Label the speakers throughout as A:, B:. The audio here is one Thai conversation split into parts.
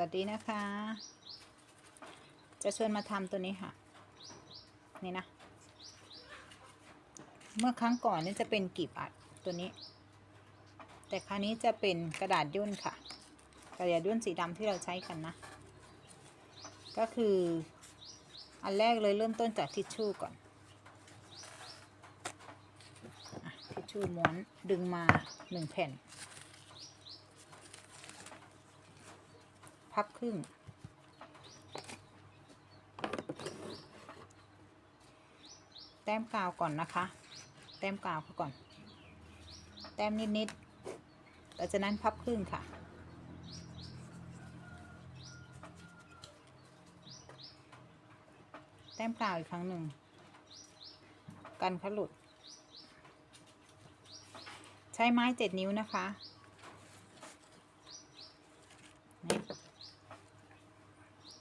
A: วัสดีนะคะ จะชวนมาทำตัวนี้ค่ะ นี่นะ เมื่อครั้งก่อนนี่จะเป็นกีบอัดตัวนี้ แต่คราวนี้จะเป็นกระดาษย่นค่ะ กระดาษย่นสีดำที่เราใช้กันนะ ก็คืออันแรกเลยเริ่มต้นจากทิชชู่ก่อนอทิชชู่ม้วนดึงมาหนึ่งแผ่น พับครึ่ง แต้มกาวก่อนนะคะ แต้มกาวเขาก่อน แต้มนิดๆหลังจากนั้นพับครึ่งค่ะ แต้มกาวอีกครั้งหนึ่ง กันขาหลุด ใช้ไม้เจ็ดนิ้วนะคะ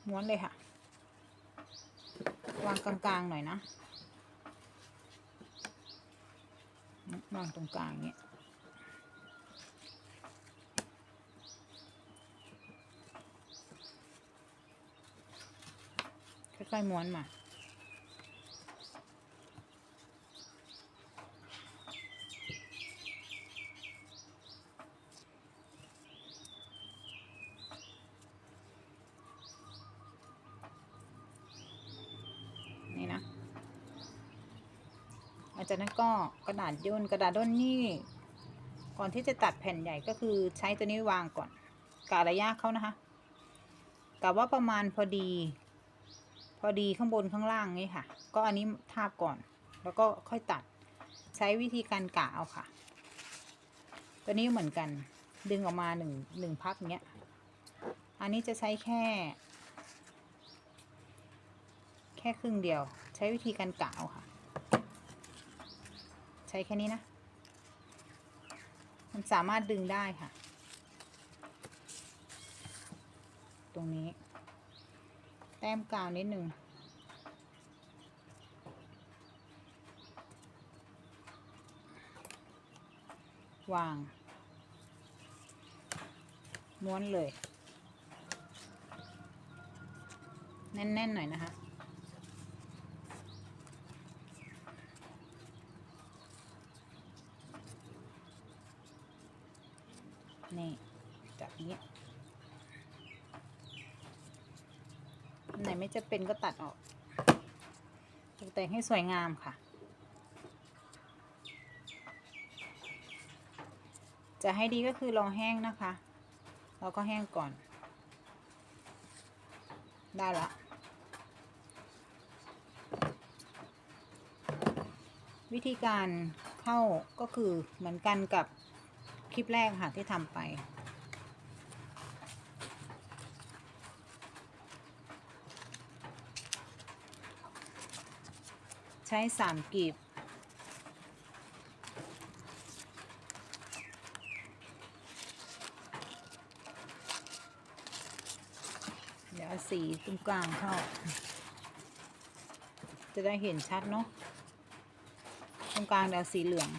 A: ม้วนเลยค่ะ วางกลางๆหน่อยนะ วางตรงกลางอย่างเนี้ยค่อยๆม้วนมา นี่นะหลัง จากนั้นก็กระดาษย่นกระดาษย่นนี่ ก่อนที่จะตัดแผ่นใหญ่ก็คือใช้ตัวนี้วางก่อนกะระยะเขานะคะกะว่าประมาณพอดี พอดีข้างบนข้างล่างนี่ค่ะ ก็อันนี้ทาบก่อน แล้วก็ค่อยตัดใช้วิธีการกะเอาค่ะ ตัวนี้เหมือนกันดึงออกมาหนึ่งหนึ่งพักเนี้ย อันนี้จะใช้แค่ แค่ครึ่งเดียว ใช้วิธีการกะเอาค่ะ ใช้แค่นี้นะ มันสามารถดึงได้ค่ะ ตรงนี้ แต้มกาวนิดหนึ่งวาง ม้วนเลย แน่น ๆ หน่อยนะคะ นี่จากนี้อัน ไม่จะเป็นก็ตัดออกตกแต่งให้สวยงามค่ะ จะให้ดีก็คือรอแห้งนะคะเราก็แห้งก่อน ได้ละวิธีการเข้าก็คือเหมือนกันกับคลิปแรกค่ะที่ทำไป ใช้สามกีบ เดี๋ยวสีตรงกลางเข้า จะได้เห็นชัดเนาะ ตรงกลางเดี๋ยวสีเหลือง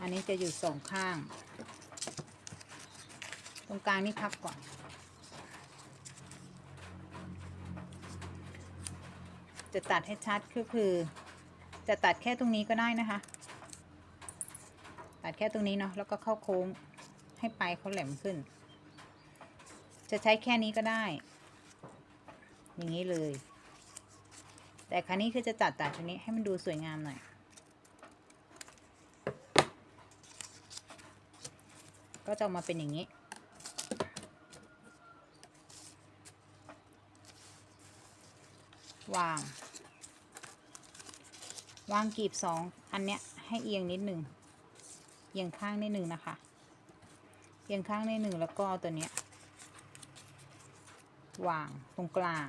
A: อันนี้จะอยู่สองข้าง ตรงกลางนี่พับก่อน จะตัดให้ชัดก็คือ จะตัดแค่ตรงนี้ก็ได้นะคะ ตัดแค่ตรงนี้เนาะแล้วก็เข้าโค้งให้ปลายเขาแหลมขึ้น จะใช้แค่นี้ก็ได้ อย่างนี้เลย แต่ครั้นี้คือจะตัดตัดตรงนี้ให้มันดูสวยงามหน่อยก็จะออกมาเป็นอย่างนี้ วาง วางกีบสองอันเนี้ยให้เอียงนิดหนึ่งเอียงข้างนิดหนึ่งนะคะ เอียงข้างนิดหนึ่งแล้วก็ตัวเนี้ยวางตรงกลาง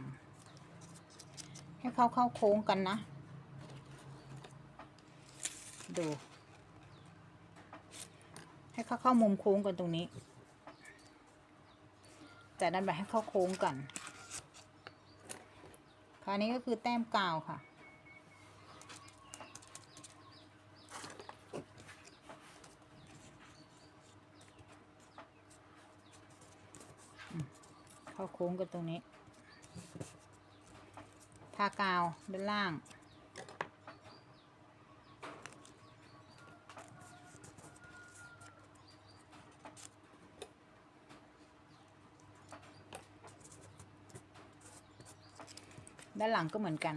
A: ให้เข้าเข้าโค้งกันนะ ดู ให้เข้าเข้ามุมโค้งกันตรงนี้จากนั้นแบบให้เข้าโค้งกัน คราวนี้ก็คือแต้มกาวค่ะ เข้าโค้งกันตรงนี้ ทากาวด้านล่าง ด้านหลังก็เหมือนกัน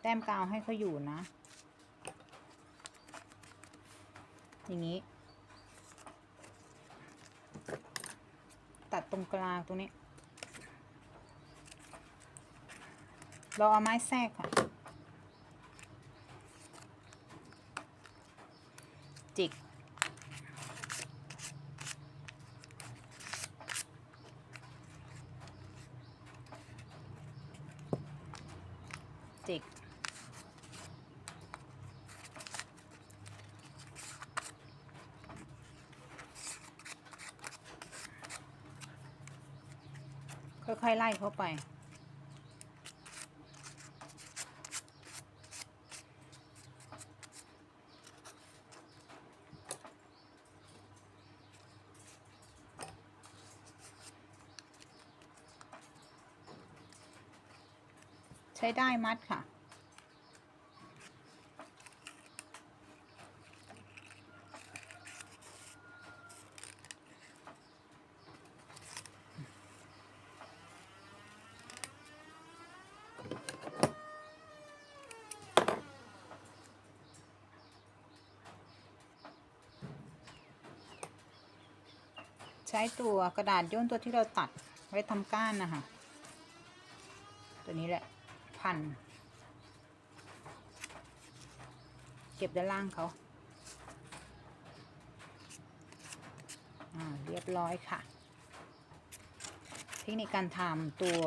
A: แต้มกาวให้เขาอยู่นะ อย่างนี้ ตัดตรงกลางตรงนี้ เราเอาไม้แทรกค่ะ จิก จิก ค่อยๆไล่เข้าไป ใช้ได้มัดค่ะ ใช้ตัวกระดาษย่นตัวที่เราตัดไว้ทำก้านนะคะ ตัวนี้แหละ พัน เก็บด้านล่างเขาเรียบร้อยค่ะ เทคนิคการทำตัว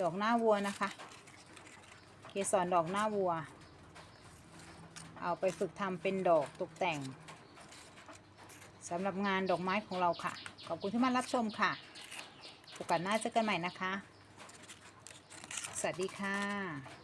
A: ดอกหน้าวัวนะคะ เกสรดอกหน้าวัว เอาไปฝึกทำเป็นดอกตกแต่งสำหรับงานดอกไม้ของเราค่ะ ขอบคุณที่มารับชมค่ะ โอกาสหน้าเจอกันใหม่นะคะ สวัสดีค่ะ